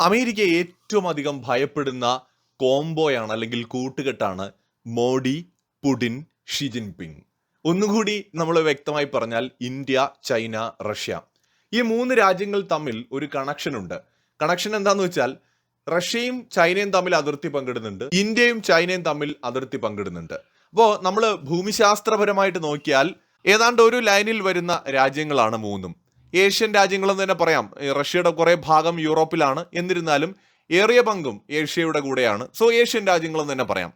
America ഏറ്റവും അധികം ഭയപ്പെടുന്ന കോംബോയാണ് അല്ലെങ്കിൽ കൂട്ടുകെട്ടാണ് മോഡി പുടിൻ ഷി ജിൻപിങ്. ഒന്നുകൂടി നമ്മൾ വ്യക്തമായി പറഞ്ഞാൽ ഇന്ത്യ ചൈന റഷ്യ. ഈ മൂന്ന് രാജ്യങ്ങൾ തമ്മിൽ ഒരു കണക്ഷൻ ഉണ്ട്. കണക്ഷൻ എന്താന്ന് വെച്ചാൽ റഷ്യയും ചൈനയും തമ്മിൽ അതിർത്തി പങ്കിടുന്നുണ്ട്. ഇന്ത്യയും ചൈനയും തമ്മിൽ അതിർത്തി പങ്കിടുന്നുണ്ട്. അപ്പോൾ നമ്മൾ ഭൂമിശാസ്ത്രപരമായിട്ട് നോക്കിയാൽ ഏതാണ്ട് ഒരു ലൈനിൽ വരുന്ന രാജ്യങ്ങളാണ് മൂന്നും. ഏഷ്യൻ രാജ്യങ്ങളെന്ന് തന്നെ പറയാം. റഷ്യയുടെ കുറേ ഭാഗം യൂറോപ്പിലാണ്. എന്നിരുന്നാലും ഏറിയ പങ്കും ഏഷ്യയുടെ കൂടെയാണ്. സോ ഏഷ്യൻ രാജ്യങ്ങളെന്ന് തന്നെ പറയാം.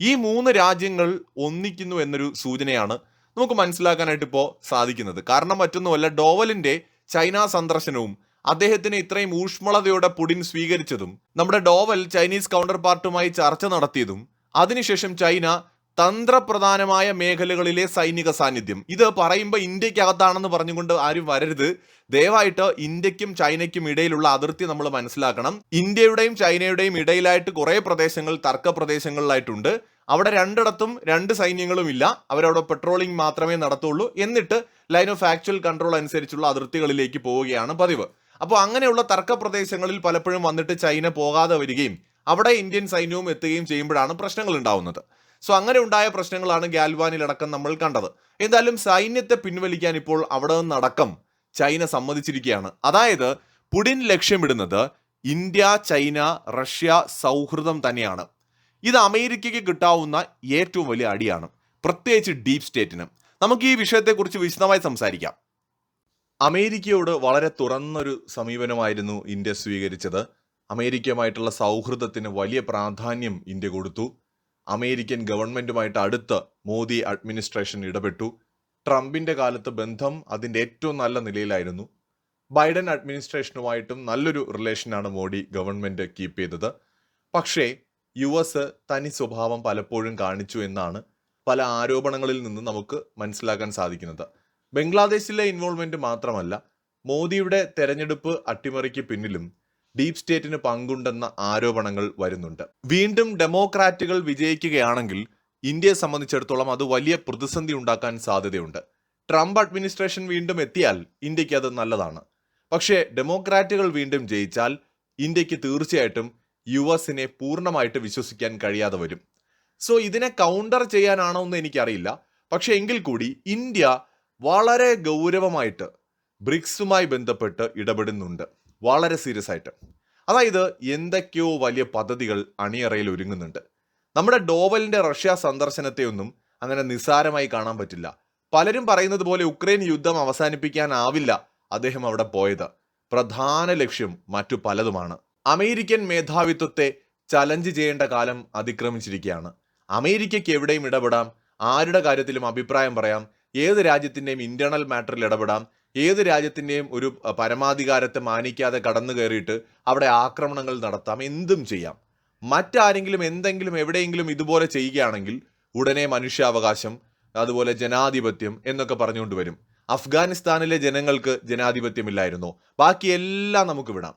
ഈ മൂന്ന് രാജ്യങ്ങൾ ഒന്നിക്കുന്നു എന്നൊരു സൂചനയാണ് നമുക്ക് മനസ്സിലാക്കാനായിട്ട് ഇപ്പോൾ സാധിക്കുന്നത്. കാരണം മറ്റൊന്നുമല്ല ഡോവലിന്റെ ചൈന സന്ദർശനവും അദ്ദേഹത്തിന് ഇത്രയും ഊഷ്മളതയോടെ പുടിൻ സ്വീകരിച്ചതും നമ്മുടെ ഡോവൽ ചൈനീസ് കൗണ്ടർ പാർട്ടുമായി ചർച്ച നടത്തിയതും അതിനുശേഷം ചൈന തന്ത്രപ്രധാനമായ മേഖലകളിലെ സൈനിക സാന്നിധ്യം. ഇത് പറയുമ്പോൾ ഇന്ത്യക്കകത്താണെന്ന് പറഞ്ഞുകൊണ്ട് ആരും വരരുത്. ദയവായിട്ട് ഇന്ത്യക്കും ചൈനയ്ക്കും ഇടയിലുള്ള അതിർത്തി നമ്മൾ മനസ്സിലാക്കണം. ഇന്ത്യയുടെയും ചൈനയുടെയും ഇടയിലായിട്ട് കുറേ പ്രദേശങ്ങൾ തർക്ക പ്രദേശങ്ങളിലായിട്ടുണ്ട്. അവിടെ രണ്ടിടത്തും രണ്ട് സൈന്യങ്ങളും ഇല്ല. അവരവിടെ പെട്രോളിംഗ് മാത്രമേ നടത്തുള്ളൂ. എന്നിട്ട് ലൈൻ ഓഫ് ആക്ച്വൽ കൺട്രോൾ അനുസരിച്ചുള്ള അതിർത്തികളിലേക്ക് പോവുകയാണ് പതിവ്. അപ്പോൾ അങ്ങനെയുള്ള തർക്ക പ്രദേശങ്ങളിൽ പലപ്പോഴും വന്നിട്ട് ചൈന പോകാതെ വരികയും അവിടെ ഇന്ത്യൻ സൈന്യവും എത്തുകയും ചെയ്യുമ്പോഴാണ് പ്രശ്നങ്ങൾ ഉണ്ടാവുന്നത്. സോ അങ്ങനെ ഉണ്ടായ പ്രശ്നങ്ങളാണ് ഗാൽവാനിലടക്കം നമ്മൾ കണ്ടത്. എന്തായാലും സൈന്യത്തെ പിൻവലിക്കാൻ ഇപ്പോൾ അവിടെ നിന്നടക്കം ചൈന സമ്മതിച്ചിരിക്കുകയാണ്. അതായത് പുടിൻ ലക്ഷ്യമിടുന്നത് ഇന്ത്യ ചൈന റഷ്യ സൗഹൃദം തന്നെയാണ്. ഇത് അമേരിക്കയ്ക്ക് കിട്ടാവുന്ന ഏറ്റവും വലിയ അടിയാണ് പ്രത്യേകിച്ച് ഡീപ് സ്റ്റേറ്റിന്. നമുക്ക് ഈ വിഷയത്തെക്കുറിച്ച് വിശദമായി സംസാരിക്കാം. അമേരിക്കയോട് വളരെ തുറന്നൊരു സമീപനമായിരുന്നു ഇന്ത്യ സ്വീകരിച്ചത്. അമേരിക്കയുമായിട്ടുള്ള സൗഹൃദത്തിന് വലിയ പ്രാധാന്യം ഇന്ത്യ കൊടുത്തു. അമേരിക്കൻ ഗവൺമെന്റുമായിട്ട് അടുത്ത് മോദി അഡ്മിനിസ്ട്രേഷൻ ഇടപെട്ടു. ട്രംപിന്റെ കാലത്ത് ബന്ധം അതിന്റെ ഏറ്റവും നല്ല നിലയിലായിരുന്നു. ബൈഡൻ അഡ്മിനിസ്ട്രേഷനുമായിട്ടും നല്ലൊരു റിലേഷനാണ് മോഡി ഗവൺമെന്റ് കീപ്പ് ചെയ്തത്. പക്ഷേ യു എസ് തനി സ്വഭാവം പലപ്പോഴും കാണിച്ചു എന്നാണ് പല ആരോപണങ്ങളിൽ നിന്ന് നമുക്ക് മനസ്സിലാക്കാൻ സാധിക്കുന്നത്. ബംഗ്ലാദേശിലെ ഇൻവോൾവ്മെന്റ് മാത്രമല്ല മോദിയുടെ തെരഞ്ഞെടുപ്പ് അട്ടിമറിക്ക് പിന്നിലും ഡീപ് സ്റ്റേറ്റിന് പങ്കുണ്ടെന്ന ആരോപണങ്ങൾ വരുന്നുണ്ട്. വീണ്ടും ഡെമോക്രാറ്റുകൾ വിജയിക്കുകയാണെങ്കിൽ ഇന്ത്യയെ സംബന്ധിച്ചിടത്തോളം അത് വലിയ പ്രതിസന്ധി ഉണ്ടാക്കാൻ സാധ്യതയുണ്ട്. ട്രംപ് അഡ്മിനിസ്ട്രേഷൻ വീണ്ടും എത്തിയാൽ ഇന്ത്യയ്ക്ക് അത് നല്ലതാണ്. പക്ഷേ ഡെമോക്രാറ്റുകൾ വീണ്ടും ജയിച്ചാൽ ഇന്ത്യയ്ക്ക് തീർച്ചയായിട്ടും യു എസിനെ പൂർണമായിട്ട് വിശ്വസിക്കാൻ കഴിയാതെ വരും. സോ ഇതിനെ കൗണ്ടർ ചെയ്യാനാണോ എന്ന് എനിക്കറിയില്ല. പക്ഷേ എങ്കിൽ കൂടി ഇന്ത്യ വളരെ ഗൗരവമായിട്ട് ബ്രിക്സുമായി ബന്ധപ്പെട്ട് ഇടപെടുന്നുണ്ട്. വളരെ സീരിയസ് ആയിട്ട്. അതായത് എന്തൊക്കെയോ വലിയ പദ്ധതികൾ അണിയറയിൽ ഒരുങ്ങുന്നുണ്ട്. നമ്മുടെ ഡോവലിന്റെ റഷ്യ സന്ദർശനത്തെ ഒന്നും അങ്ങനെ നിസ്സാരമായി കാണാൻ പറ്റില്ല. പലരും പറയുന്നത് പോലെ ഉക്രൈൻ യുദ്ധം അവസാനിപ്പിക്കാനാവില്ല അദ്ദേഹം അവിടെ പോയത്. പ്രധാന ലക്ഷ്യം മറ്റു പലതുമാണ്. അമേരിക്കൻ മേധാവിത്വത്തെ ചലഞ്ച് ചെയ്യേണ്ട കാലം അതിക്രമിച്ചിരിക്കുകയാണ്. അമേരിക്കയ്ക്ക് എവിടെയും ഇടപെടാം. ആരുടെ കാര്യത്തിലും അഭിപ്രായം പറയാം. ഏത് രാജ്യത്തിന്റെയും ഇന്റേണൽ മാറ്ററിൽ ഇടപെടാം. ഏത് രാജ്യത്തിന്റെയും ഒരു പരമാധികാരത്തെ മാനിക്കാതെ കടന്നു കയറിയിട്ട് അവിടെ ആക്രമണങ്ങൾ നടത്താം എന്തും ചെയ്യാം. മറ്റാരെങ്കിലും എന്തെങ്കിലും എവിടെയെങ്കിലും ഇതുപോലെ ചെയ്യുകയാണെങ്കിൽ ഉടനെ മനുഷ്യാവകാശം അതുപോലെ ജനാധിപത്യം എന്നൊക്കെ പറഞ്ഞുകൊണ്ട് വരും. അഫ്ഗാനിസ്ഥാനിലെ ജനങ്ങൾക്ക് ജനാധിപത്യമില്ലായിരുന്നു. ബാക്കി എല്ലാം നമുക്ക് വിടാം.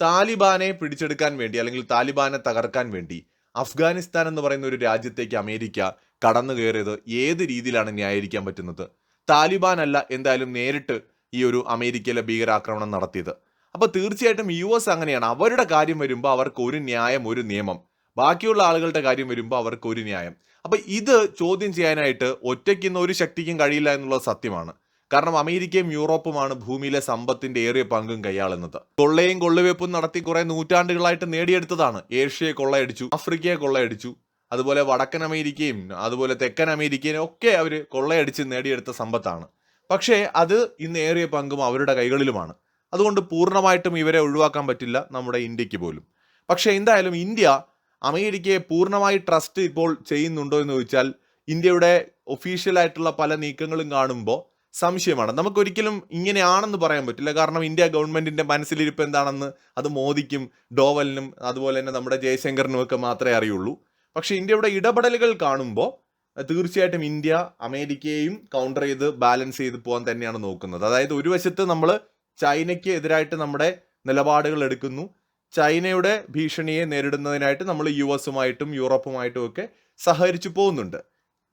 താലിബാനെ പിടിച്ചെടുക്കാൻ വേണ്ടി അല്ലെങ്കിൽ താലിബാനെ തകർക്കാൻ വേണ്ടി അഫ്ഗാനിസ്ഥാൻ എന്ന് പറയുന്ന ഒരു രാജ്യത്തേക്ക് അമേരിക്ക കടന്നു കയറിയത് ഏത് രീതിയിലാണ് ന്യായീകരിക്കാൻ പറ്റുന്നത്? താലിബാൻ അല്ല എന്തായാലും നേരിട്ട് ഈ ഒരു അമേരിക്കയിലെ ഭീകരാക്രമണം നടത്തിയത്. അപ്പോൾ തീർച്ചയായിട്ടും യു എസ് അങ്ങനെയാണ്. അവരുടെ കാര്യം വരുമ്പോൾ അവർക്ക് ഒരു ന്യായം ഒരു നിയമം. ബാക്കിയുള്ള ആളുകളുടെ കാര്യം വരുമ്പോൾ അവർക്ക് ഒരു ന്യായം. അപ്പോൾ ഇത് ചോദ്യം ചെയ്യാനായിട്ട് ഒറ്റയ്ക്ക് ഇന്ന് ഒരു ശക്തിക്കും കഴിയില്ല എന്നുള്ളത് സത്യമാണ്. കാരണം അമേരിക്കയും യൂറോപ്പുമാണ് ഭൂമിയിലെ സമ്പത്തിന്റെ ഏറിയ പങ്കും കൈയാളുന്നത്. കൊള്ളയും കൊള്ളുവെപ്പും നടത്തി കുറെ നൂറ്റാണ്ടുകളായിട്ട് നേടിയെടുത്തതാണ്. ഏഷ്യയെ കൊള്ളയടിച്ചു ആഫ്രിക്കയെ കൊള്ളയടിച്ചു അതുപോലെ വടക്കൻ അമേരിക്കയും അതുപോലെ തെക്കൻ അമേരിക്കയും ഒക്കെ അവർ കൊള്ളയടിച്ച് നേടിയെടുത്ത സമ്പത്താണ്. പക്ഷേ അത് ഇന്ന് ഏറിയ പങ്കും അവരുടെ കൈകളിലുമാണ്. അതുകൊണ്ട് പൂർണമായിട്ടും ഇവരെ ഒഴിവാക്കാൻ പറ്റില്ല നമ്മുടെ ഇന്ത്യയ്ക്ക് പോലും. പക്ഷേ എന്തായാലും ഇന്ത്യ അമേരിക്കയെ പൂർണമായി ട്രസ്റ്റ് ഇപ്പോൾ ചെയ്യുന്നുണ്ടോ എന്ന് ചോദിച്ചാൽ ഇന്ത്യയുടെ ഒഫീഷ്യലായിട്ടുള്ള പല നീക്കങ്ങളും കാണുമ്പോൾ സംശയമാണ്. നമുക്കൊരിക്കലും ഇങ്ങനെയാണെന്ന് പറയാൻ പറ്റില്ല. കാരണം ഇന്ത്യ ഗവൺമെന്റിന്റെ മനസ്സിലിരിപ്പ് എന്താണെന്ന് അത് മോദിക്കും ഡോവലിനും അതുപോലെ തന്നെ നമ്മുടെ ജയശങ്കറിനും ഒക്കെ മാത്രമേ അറിയുള്ളൂ. പക്ഷേ ഇന്ത്യയുടെ ഇടപെടലുകൾ കാണുമ്പോൾ തീർച്ചയായിട്ടും ഇന്ത്യ അമേരിക്കയെയും കൗണ്ടർ ചെയ്ത് ബാലൻസ് ചെയ്ത് പോകാൻ തന്നെയാണ് നോക്കുന്നത്. അതായത് ഒരു വശത്ത് നമ്മൾ ചൈനയ്ക്ക് എതിരായിട്ട് നമ്മുടെ നിലപാടുകൾ എടുക്കുന്നു. ചൈനയുടെ ഭീഷണിയെ നേരിടുന്നതിനായിട്ട് നമ്മൾ യു എസുമായിട്ടും യൂറോപ്പുമായിട്ടും ഒക്കെ സഹകരിച്ചു പോകുന്നുണ്ട്.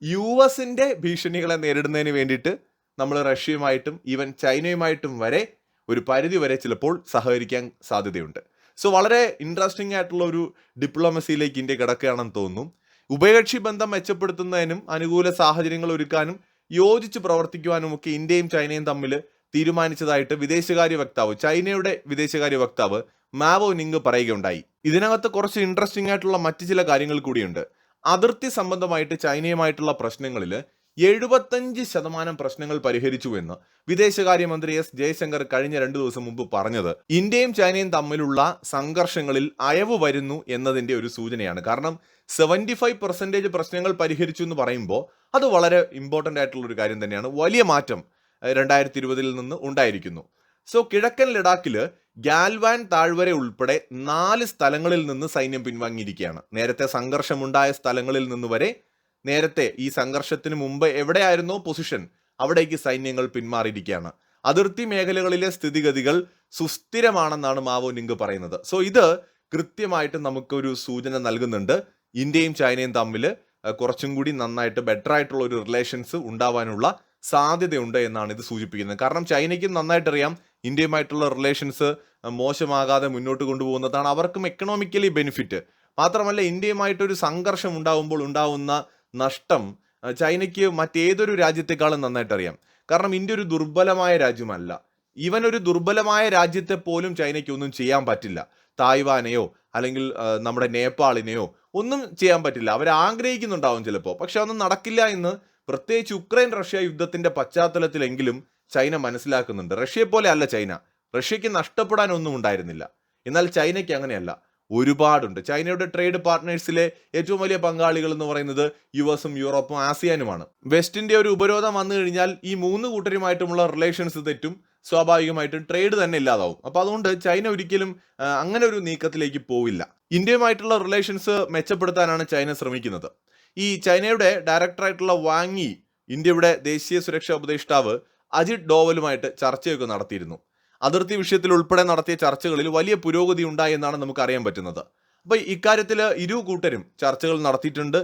യു എസിന്റെ ഭീഷണികളെ നേരിടുന്നതിന് വേണ്ടിയിട്ട് നമ്മൾ റഷ്യയുമായിട്ടും ഈവൻ ചൈനയുമായിട്ടും വരെ ഒരു പരിധി വരെ ചിലപ്പോൾ സഹകരിക്കാൻ സാധ്യതയുണ്ട്. സോ വളരെ ഇൻട്രസ്റ്റിംഗ് ആയിട്ടുള്ള ഒരു ഡിപ്ലോമസിയിലേക്ക് ഇന്ത്യ കിടക്കുകയാണെന്ന് തോന്നുന്നു. ഉഭയകക്ഷി ബന്ധം മെച്ചപ്പെടുത്തുന്നതിനും അനുകൂല സാഹചര്യങ്ങൾ ഒരുക്കാനും യോജിച്ച് പ്രവർത്തിക്കുവാനും ഒക്കെ ഇന്ത്യയും ചൈനയും തമ്മിൽ തീരുമാനിച്ചതായിട്ട് വിദേശകാര്യ വക്താവ് ചൈനയുടെ വിദേശകാര്യ വക്താവ് മാവോ നിങ് പറയുകയുണ്ടായി. ഇതിനകത്ത് കുറച്ച് ഇൻട്രസ്റ്റിംഗ് ആയിട്ടുള്ള മറ്റു ചില കാര്യങ്ങൾ കൂടിയുണ്ട്. അതിർത്തി സംബന്ധമായിട്ട് ചൈനയുമായിട്ടുള്ള പ്രശ്നങ്ങളിൽ എഴുപത്തഞ്ച് ശതമാനം പ്രശ്നങ്ങൾ പരിഹരിച്ചു എന്ന് വിദേശകാര്യമന്ത്രി എസ് ജയശങ്കർ കഴിഞ്ഞ രണ്ടു ദിവസം മുമ്പ് പറഞ്ഞത്. ഇന്ത്യയും ചൈനയും തമ്മിലുള്ള സംഘർഷങ്ങളിൽ അയവ് വരുന്നു എന്നതിന്റെ ഒരു സൂചനയാണ്. കാരണം സെവന്റി ഫൈവ് പെർസെന്റേജ് പ്രശ്നങ്ങൾ പരിഹരിച്ചു എന്ന് പറയുമ്പോൾ അത് വളരെ ഇമ്പോർട്ടന്റ് ആയിട്ടുള്ള ഒരു കാര്യം തന്നെയാണ്. വലിയ മാറ്റം രണ്ടായിരത്തി ഇരുപതിൽ നിന്ന് ഉണ്ടായിരിക്കുന്നു. സോ കിഴക്കൻ ലഡാക്കിൽ ഗാൽവാൻ താഴ്വര ഉൾപ്പെടെ നാല് സ്ഥലങ്ങളിൽ നിന്ന് സൈന്യം പിൻവാങ്ങിയിരിക്കുകയാണ്. നേരത്തെ സംഘർഷമുണ്ടായ സ്ഥലങ്ങളിൽ നിന്ന് വരെ നേരത്തെ ഈ സംഘർഷത്തിന് മുമ്പ് എവിടെയായിരുന്നോ പൊസിഷൻ അവിടേക്ക് സൈന്യങ്ങൾ പിന്മാറിയിരിക്കുകയാണ്. അതിർത്തി മേഖലകളിലെ സ്ഥിതിഗതികൾ സുസ്ഥിരമാണെന്നാണ് മാവോ നിങ്ക് പറയുന്നത്. സോ ഇത് കൃത്യമായിട്ട് നമുക്കൊരു സൂചന നൽകുന്നുണ്ട്. ഇന്ത്യയും ചൈനയും തമ്മിൽ കുറച്ചും കൂടി നന്നായിട്ട് ബെറ്റർ ആയിട്ടുള്ള ഒരു റിലേഷൻസ് ഉണ്ടാവാനുള്ള സാധ്യതയുണ്ട് എന്നാണ് ഇത് സൂചിപ്പിക്കുന്നത്. കാരണം ചൈനയ്ക്കും നന്നായിട്ടറിയാം ഇന്ത്യയുമായിട്ടുള്ള റിലേഷൻസ് മോശമാകാതെ മുന്നോട്ട് കൊണ്ടുപോകുന്നതാണ് അവർക്കും എക്കണോമിക്കലി ബെനിഫിറ്റ് മാത്രമല്ല ഇന്ത്യയുമായിട്ടൊരു സംഘർഷം ഉണ്ടാവുമ്പോൾ ഉണ്ടാവുന്ന നഷ്ടം ചൈനയ്ക്ക് മറ്റേതൊരു രാജ്യത്തെക്കാളും നന്നായിട്ടറിയാം. കാരണം ഇന്ത്യ ഒരു ദുർബലമായ രാജ്യമല്ല. ഇവൻ ഒരു ദുർബലമായ രാജ്യത്തെ പോലും ചൈനയ്ക്ക് ഒന്നും ചെയ്യാൻ പറ്റില്ല. തായ്വാനെയോ അല്ലെങ്കിൽ നമ്മുടെ നേപ്പാളിനെയോ ഒന്നും ചെയ്യാൻ പറ്റില്ല. അവർ ആഗ്രഹിക്കുന്നുണ്ടാവും ചിലപ്പോൾ പക്ഷെ അതൊന്നും നടക്കില്ല എന്ന് പ്രത്യേകിച്ച് ഉക്രൈൻ റഷ്യ യുദ്ധത്തിന്റെ പശ്ചാത്തലത്തിലെങ്കിലും ചൈന മനസ്സിലാക്കുന്നുണ്ട്. റഷ്യയെ പോലെ അല്ല ചൈന. റഷ്യക്ക് നഷ്ടപ്പെടാനൊന്നും ഉണ്ടായിരുന്നില്ല. എന്നാൽ ചൈനയ്ക്ക് അങ്ങനെയല്ല. ഒരുപാടുണ്ട്. ചൈനയുടെ ട്രേഡ് പാർട്ട്നേഴ്സിലെ ഏറ്റവും വലിയ പങ്കാളികൾ എന്ന് പറയുന്നത് യു എസും യൂറോപ്പും ആസിയാനുമാണ്. വെസ്റ്റിന്റെ ഒരു ഉപരോധം വന്നു കഴിഞ്ഞാൽ ഈ മൂന്ന് കൂട്ടരുമായിട്ടുമുള്ള റിലേഷൻസ് തെറ്റും സ്വാഭാവികമായിട്ടും ട്രേഡ് തന്നെ ഇല്ലാതാവും. അപ്പോൾ അതുകൊണ്ട് ചൈന ഒരിക്കലും അങ്ങനെ ഒരു നീക്കത്തിലേക്ക് പോവില്ല. ഇന്ത്യയുമായിട്ടുള്ള റിലേഷൻസ് മെച്ചപ്പെടുത്താനാണ് ചൈന ശ്രമിക്കുന്നത്. ഈ ചൈനയുടെ ഡയറക്ടറായിട്ടുള്ള വാങ്ങി ഇന്ത്യയുടെ ദേശീയ സുരക്ഷാ ഉപദേഷ്ടാവ് അജിത് ഡോവലുമായിട്ട് ചർച്ചയൊക്കെ നടത്തിയിരുന്നു. അതിർത്തി വിഷയത്തിൽ ഉൾപ്പെടെ നടത്തിയ ചർച്ചകളിൽ വലിയ പുരോഗതി ഉണ്ടായി എന്നാണ് നമുക്ക് അറിയാൻ പറ്റുന്നത്. അപ്പൊ ഇക്കാര്യത്തിൽ ഇരു കൂട്ടരും ചർച്ചകൾ നടത്തിയിട്ടുണ്ട്.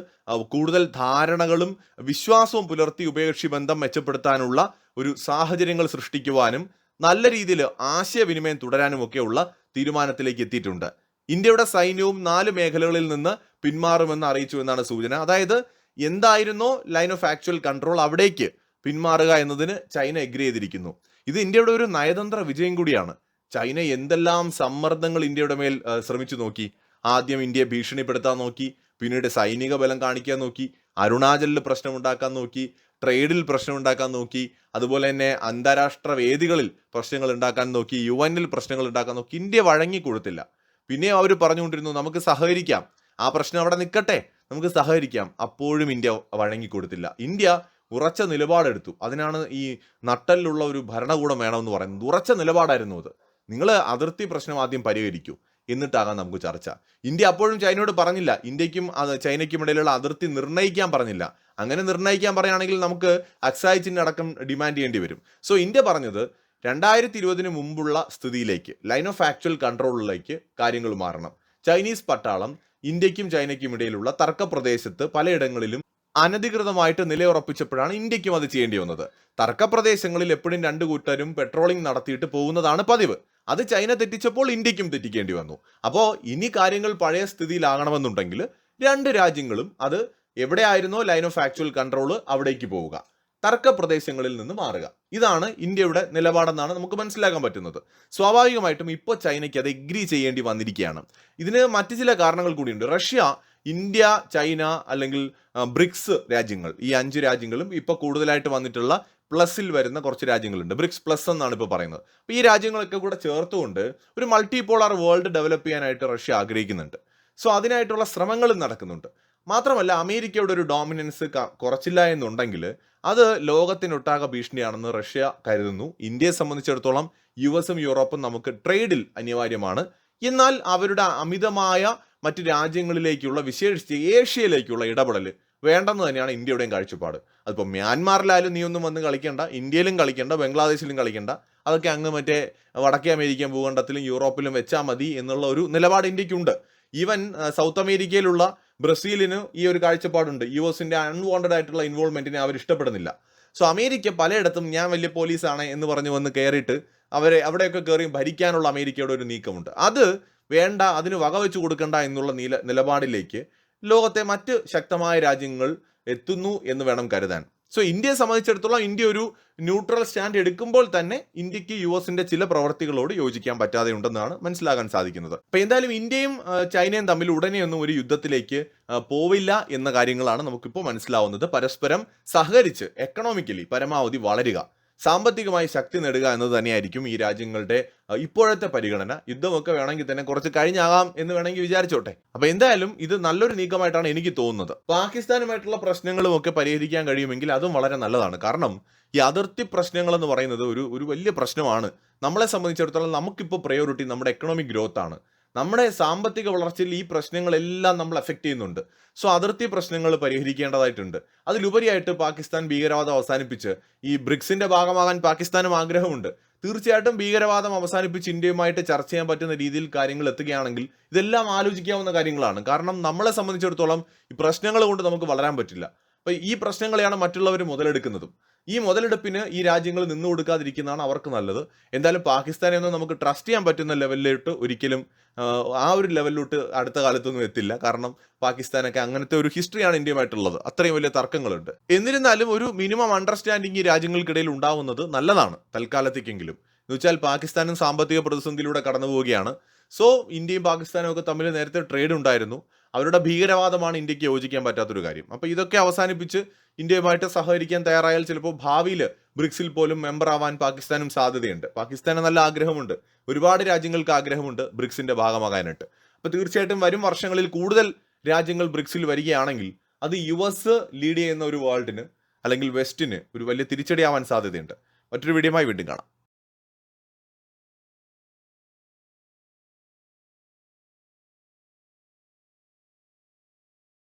കൂടുതൽ ധാരണകളും വിശ്വാസവും പുലർത്തി ഉഭയകക്ഷി ബന്ധം മെച്ചപ്പെടുത്താനുള്ള ഒരു സാഹചര്യങ്ങൾ സൃഷ്ടിക്കുവാനും നല്ല രീതിയിൽ ആശയവിനിമയം തുടരാനും ഒക്കെയുള്ള തീരുമാനത്തിലേക്ക് എത്തിയിട്ടുണ്ട്. ഇന്ത്യയുടെ സൈന്യവും നാല് മേഖലകളിൽ നിന്ന് പിന്മാറുമെന്ന് അറിയിച്ചു എന്നാണ് സൂചന. അതായത് എന്തായിരുന്നോ ലൈൻ ഓഫ് ആക്ച്വൽ കൺട്രോൾ അവിടേക്ക് പിന്മാറുക എന്നതിന് ചൈന എഗ്രി ചെയ്തിരിക്കുന്നു. ഇത് ഇന്ത്യയുടെ ഒരു നയതന്ത്ര വിജയം കൂടിയാണ്. ചൈന എന്തെല്ലാം സമ്മർദ്ദങ്ങൾ ഇന്ത്യയുടെ മേൽ ശ്രമിച്ചു നോക്കി. ആദ്യം ഇന്ത്യയെ ഭീഷണിപ്പെടുത്താൻ നോക്കി. പിന്നീട് സൈനിക ബലം കാണിക്കാൻ നോക്കി. അരുണാചലിൽ പ്രശ്നമുണ്ടാക്കാൻ നോക്കി. ട്രേഡിൽ പ്രശ്നം ഉണ്ടാക്കാൻ നോക്കി അതുപോലെ തന്നെ അന്താരാഷ്ട്ര വേദികളിൽ പ്രശ്നങ്ങൾ ഉണ്ടാക്കാൻ നോക്കി യു എനിൽ പ്രശ്നങ്ങൾ ഉണ്ടാക്കാൻ നോക്കി ഇന്ത്യ വഴങ്ങി കൊടുത്തില്ല. പിന്നെ അവർ പറഞ്ഞുകൊണ്ടിരുന്നു നമുക്ക് സഹകരിക്കാം. ആ പ്രശ്നം അവിടെ നിൽക്കട്ടെ. നമുക്ക് സഹകരിക്കാം. അപ്പോഴും ഇന്ത്യ വഴങ്ങി കൊടുത്തില്ല. ഇന്ത്യ ഉറച്ച നിലപാടെടുത്തു. അതിനാണ് ഈ നട്ടലിലുള്ള ഒരു ഭരണകൂടം വേണമെന്ന് പറയുന്നത്. ഉറച്ച നിലപാടായിരുന്നു അത്. നിങ്ങൾ അതിർത്തി പ്രശ്നം ആദ്യം പരിഹരിക്കൂ. എന്നിട്ടാകാം നമുക്ക് ചർച്ച. ഇന്ത്യ അപ്പോഴും ചൈനയോട് പറഞ്ഞില്ല. ഇന്ത്യക്കും ചൈനയ്ക്കും ഇടയിലുള്ള അതിർത്തി നിർണയിക്കാൻ പറഞ്ഞില്ല. അങ്ങനെ നിർണയിക്കാൻ പറയുകയാണെങ്കിൽ നമുക്ക് അക്സായിച്ചിന്റെ അടക്കം ഡിമാൻഡ് ചെയ്യേണ്ടി വരും. സോ ഇന്ത്യ പറഞ്ഞത് രണ്ടായിരത്തി ഇരുപതിന് മുമ്പുള്ള സ്ഥിതിയിലേക്ക് ലൈൻ ഓഫ് ആക്ച്വൽ കൺട്രോളിലേക്ക് കാര്യങ്ങൾ മാറണം. ചൈനീസ് പട്ടാളം ഇന്ത്യക്കും ചൈനയ്ക്കും ഇടയിലുള്ള തർക്ക പ്രദേശത്ത് പലയിടങ്ങളിലും അനധികൃതമായിട്ട് നിലയുറപ്പിച്ചപ്പോഴാണ് ഇന്ത്യക്കും അത് ചെയ്യേണ്ടി വന്നത്. തർക്ക പ്രദേശങ്ങളിൽ എപ്പോഴും രണ്ട് കൂട്ടരും പെട്രോളിംഗ് നടത്തിയിട്ട് പോകുന്നതാണ് പതിവ്. അത് ചൈന തെറ്റിച്ചപ്പോൾ ഇന്ത്യക്കും തെറ്റിക്കേണ്ടി വന്നു. അപ്പോൾ ഇനി കാര്യങ്ങൾ പഴയ സ്ഥിതിയിലാകണമെന്നുണ്ടെങ്കിൽ രണ്ട് രാജ്യങ്ങളും അത് എവിടെയായിരുന്നോ ലൈൻ ഓഫ് ആക്ച്വൽ കൺട്രോൾ അവിടേക്ക് പോവുക. തർക്ക പ്രദേശങ്ങളിൽ നിന്ന് മാറുക. ഇതാണ് ഇന്ത്യയുടെ നിലപാടെന്നാണ് നമുക്ക് മനസ്സിലാക്കാൻ പറ്റുന്നത്. സ്വാഭാവികമായിട്ടും ഇപ്പോൾ ചൈനയ്ക്ക് അത് എഗ്രി ചെയ്യേണ്ടി വന്നിരിക്കുകയാണ്. ഇതിന് മറ്റു ചില കാരണങ്ങൾ കൂടിയുണ്ട്. റഷ്യ ഇന്ത്യ ചൈന അല്ലെങ്കിൽ ബ്രിക്സ് രാജ്യങ്ങൾ ഈ അഞ്ച് രാജ്യങ്ങളും ഇപ്പോൾ കൂടുതലായിട്ട് വന്നിട്ടുള്ള പ്ലസിൽ വരുന്ന കുറച്ച് രാജ്യങ്ങളുണ്ട്. ബ്രിക്സ് പ്ലസ് എന്നാണ് ഇപ്പോൾ പറയുന്നത്. അപ്പോൾ ഈ രാജ്യങ്ങളൊക്കെ കൂടെ ചേർത്തുകൊണ്ട് ഒരു മൾട്ടിപോളാർ വേൾഡ് ഡെവലപ്പ് ചെയ്യാനായിട്ട് റഷ്യ ആഗ്രഹിക്കുന്നുണ്ട്. സോ അതിനായിട്ടുള്ള ശ്രമങ്ങളും നടക്കുന്നുണ്ട്. മാത്രമല്ല അമേരിക്കയുടെ ഒരു ഡോമിനൻസ് കുറച്ചില്ല എന്നുണ്ടെങ്കിൽ അത് ലോകത്തിനൊട്ടാകെ ഭീഷണിയാണെന്ന് റഷ്യ കരുതുന്നു. ഇന്ത്യയെ സംബന്ധിച്ചിടത്തോളം യു എസും യൂറോപ്പും നമുക്ക് ട്രേഡിൽ അനിവാര്യമാണ്. എന്നാൽ അവരുടെ അമിതമായ മറ്റ് രാജ്യങ്ങളിലേക്കുള്ള വിശേഷിച്ച് ഏഷ്യയിലേക്കുള്ള ഇടപെടൽ വേണ്ടെന്ന് തന്നെയാണ് ഇന്ത്യയുടെയും കാഴ്ചപ്പാട്. അതിപ്പോൾ മ്യാൻമാറിലായാലും നീ ഒന്നും വന്ന് കളിക്കേണ്ട ഇന്ത്യയിലും കളിക്കേണ്ട ബംഗ്ലാദേശിലും കളിക്കേണ്ട. അതൊക്കെ അങ്ങ് മറ്റേ വടക്കേ അമേരിക്കൻ ഭൂഖണ്ഡത്തിലും യൂറോപ്പിലും വെച്ചാൽ മതി എന്നുള്ള ഒരു നിലപാട് ഇന്ത്യക്കുണ്ട്. ഈവൻ സൗത്ത് അമേരിക്കയിലുള്ള ബ്രസീലിന് ഈ ഒരു കാഴ്ചപ്പാടുണ്ട്. യു എസിന്റെ അൺവാണ്ടഡ് ആയിട്ടുള്ള ഇൻവോൾവ്മെന്റിനെ അവർ ഇഷ്ടപ്പെടുന്നില്ല. സോ അമേരിക്ക പലയിടത്തും ഞാൻ വലിയ പോലീസാണ് എന്ന് പറഞ്ഞു വന്ന് കയറിയിട്ട് അവരെ അവിടെയൊക്കെ കയറി ഭരിക്കാനുള്ള അമേരിക്കയുടെ ഒരു നീക്കമുണ്ട്. അത് വേണ്ട അതിന് വകവെച്ച് കൊടുക്കണ്ട എന്നുള്ള നില നിലപാടിലേക്ക് ലോകത്തെ മറ്റ് ശക്തമായ രാജ്യങ്ങൾ എത്തുന്നു എന്ന് വേണം കരുതാൻ. സോ ഇന്ത്യയെ സംബന്ധിച്ചിടത്തോളം ഇന്ത്യ ഒരു ന്യൂട്രൽ സ്റ്റാൻഡ് എടുക്കുമ്പോൾ തന്നെ ഇന്ത്യയ്ക്ക് യു എസിന്റെ ചില പ്രവർത്തികളോട് യോജിക്കാൻ പറ്റാതെ ഉണ്ടെന്നാണ് മനസ്സിലാക്കാൻ സാധിക്കുന്നത്. അപ്പൊ എന്തായാലും ഇന്ത്യയും ചൈനയും തമ്മിൽ ഉടനെയൊന്നും ഒരു യുദ്ധത്തിലേക്ക് പോവില്ല എന്ന കാര്യങ്ങളാണ് നമുക്കിപ്പോൾ മനസ്സിലാവുന്നത്. പരസ്പരം സഹകരിച്ച് എക്കണോമിക്കലി പരമാവധി വളരുക. സാമ്പത്തികമായി ശക്തി നേടുക എന്നത് തന്നെയായിരിക്കും ഈ രാജ്യങ്ങളുടെ ഇപ്പോഴത്തെ പരിഗണന. യുദ്ധമൊക്കെ വേണമെങ്കിൽ തന്നെ കുറച്ച് കഴിഞ്ഞാകാം എന്ന് വേണമെങ്കിൽ വിചാരിച്ചോട്ടെ. അപ്പൊ എന്തായാലും ഇത് നല്ലൊരു നീക്കമായിട്ടാണ് എനിക്ക് തോന്നുന്നത്. പാകിസ്ഥാനുമായിട്ടുള്ള പ്രശ്നങ്ങളും ഒക്കെ പരിഹരിക്കാൻ കഴിയുമെങ്കിൽ അതും വളരെ നല്ലതാണ്. കാരണം ഈ അതിർത്തി പ്രശ്നങ്ങൾ എന്ന് പറയുന്നത് ഒരു ഒരു വലിയ പ്രശ്നമാണ്. നമ്മളെ സംബന്ധിച്ചിടത്തോളം നമുക്കിപ്പോൾ പ്രയോറിറ്റി നമ്മുടെ എക്കണോമിക് ഗ്രോത്ത് ആണ്. നമ്മുടെ സാമ്പത്തിക വളർച്ചയിൽ ഈ പ്രശ്നങ്ങളെല്ലാം നമ്മൾ എഫക്റ്റ് ചെയ്യുന്നുണ്ട്. സോ അതിർത്തി പ്രശ്നങ്ങൾ പരിഹരിക്കേണ്ടതായിട്ടുണ്ട്. അതിലുപരിയായിട്ട് പാകിസ്ഥാൻ ഭീകരവാദം അവസാനിപ്പിച്ച് ഈ ബ്രിക്സിന്റെ ഭാഗമാകാൻ പാകിസ്ഥാനും ആഗ്രഹമുണ്ട്. തീർച്ചയായിട്ടും ഭീകരവാദം അവസാനിപ്പിച്ച് ഇന്ത്യയുമായിട്ട് ചർച്ച ചെയ്യാൻ പറ്റുന്ന രീതിയിൽ കാര്യങ്ങൾ എത്തുകയാണെങ്കിൽ ഇതെല്ലാം ആലോചിക്കാവുന്ന കാര്യങ്ങളാണ്. കാരണം നമ്മളെ സംബന്ധിച്ചിടത്തോളം ഈ പ്രശ്നങ്ങൾ കൊണ്ട് നമുക്ക് വളരാൻ പറ്റില്ല. അപ്പൊ ഈ പ്രശ്നങ്ങളെയാണ് മറ്റുള്ളവർ മുതലെടുക്കുന്നതും. ഈ മുതലെടുപ്പിന് ഈ രാജ്യങ്ങൾ നിന്നു കൊടുക്കാതിരിക്കുന്നതാണ് അവർക്ക് നല്ലത്. എന്തായാലും പാകിസ്ഥാനെ ഒന്നും നമുക്ക് ട്രസ്റ്റ് ചെയ്യാൻ പറ്റുന്ന ലെവലിലോട്ട് ഒരിക്കലും ആ, ഒരു ലെവലിലോട്ട് അടുത്ത കാലത്തൊന്നും എത്തില്ല. കാരണം പാകിസ്ഥാനൊക്കെ അങ്ങനത്തെ ഒരു ഹിസ്റ്ററിയാണ് ഇന്ത്യയുമായിട്ടുള്ളത്. അത്രയും വലിയ തർക്കങ്ങളുണ്ട്. എന്നിരുന്നാലും ഒരു മിനിമം അണ്ടർസ്റ്റാൻഡിങ് ഈ രാജ്യങ്ങൾക്കിടയിൽ ഉണ്ടാവുന്നത് നല്ലതാണ് തൽക്കാലത്തേക്കെങ്കിലും. എന്ന് വെച്ചാൽ പാകിസ്ഥാനും സാമ്പത്തിക പ്രതിസന്ധിയിലൂടെ കടന്നു പോവുകയാണ്. സോ ഇന്ത്യയും പാകിസ്ഥാനും ഒക്കെ തമ്മിൽ നേരത്തെ ട്രേഡ് ഉണ്ടായിരുന്നു. അവരുടെ ഭീകരവാദമാണ് ഇന്ത്യയ്ക്ക് യോജിക്കാൻ പറ്റാത്തൊരു കാര്യം. അപ്പോൾ ഇതൊക്കെ അവസാനിപ്പിച്ച് ഇന്ത്യയുമായിട്ട് സഹകരിക്കാൻ തയ്യാറായാൽ ചിലപ്പോൾ ഭാവിയിൽ ബ്രിക്സിൽ പോലും മെമ്പർ ആവാൻ പാകിസ്ഥാനും സാധ്യതയുണ്ട്. പാകിസ്ഥാന് നല്ല ആഗ്രഹമുണ്ട്. ഒരുപാട് രാജ്യങ്ങൾക്ക് ആഗ്രഹമുണ്ട് ബ്രിക്സിന്റെ ഭാഗമാകാനായിട്ട്. അപ്പോൾ തീർച്ചയായിട്ടും വരും വർഷങ്ങളിൽ കൂടുതൽ രാജ്യങ്ങൾ ബ്രിക്സിൽ വരികയാണെങ്കിൽ അത് യു എസ് ലീഡ് ചെയ്യുന്ന ഒരു വേൾഡിന് അല്ലെങ്കിൽ വെസ്റ്റിന് ഒരു വലിയ തിരിച്ചടിയാവാൻ സാധ്യതയുണ്ട്. മറ്റൊരു വീഡിയോമായി വീണ്ടും കാണാം.